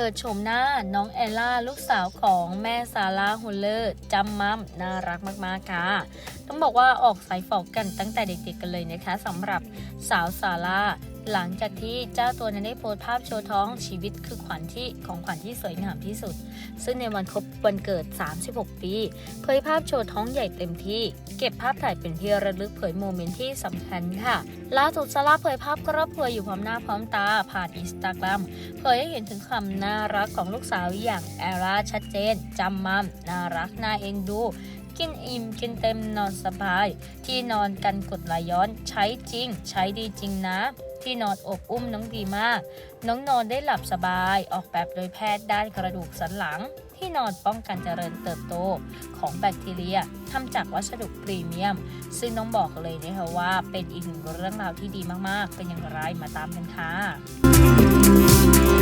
ปิดชมหน้าน้องเอลล่าลูกสาวของแม่ซาร่าฮุลเลอร์จำมัมน่ารักมากๆค่ะ ต้องบอกว่าออกสายฝอกกันตั้งแต่เด็กๆกันเลยนะคะสำหรับสาวซาร่า หลังจากที่เจ้าตัวนั้นได้โพสต์ภาพโชว์ท้องชีวิตคือขวัญที่ของขวัญที่สวยงามที่สุด ซึ่งในวันครบวันเกิด 36 ปีเผยภาพโชว์ท้องใหญ่เต็มที่ เก็บภาพถ่ายเป็นที่ระลึกเผยโมเมนต์ที่สำคัญค่ะล่าสุดซาร่าเผยภาพครอบครัวอยู่พร้อมหน้าพร้อมตาผ่านอินสตาแกรมเผยให้เห็นถึงความน่ารักของลูกสาวอย่างแอร่าชัดเจนจำมัมน่ารักน่าเอ็นดูกินอิ่มกินเต็มนอนสบาย ที่นอนกันกดไหลย้อนใช้จริง ใช้ดีจริงนะ ที่นอนอบอุ้มน้องดีมาก น้องนอนได้หลับสบาย ออกแบบโดยแพทย์ด้านกระดูกสันหลัง ที่นอนป้องกันเจริญเติบโตของแบคทีเรียทำจากวัสดุพรีเมียม ซึ่งน้องบอกเลยนะคะว่าเป็นอีกหนึ่งเรื่องราวที่ดีมากๆ เป็นอย่างไรมาตามกันค่ะ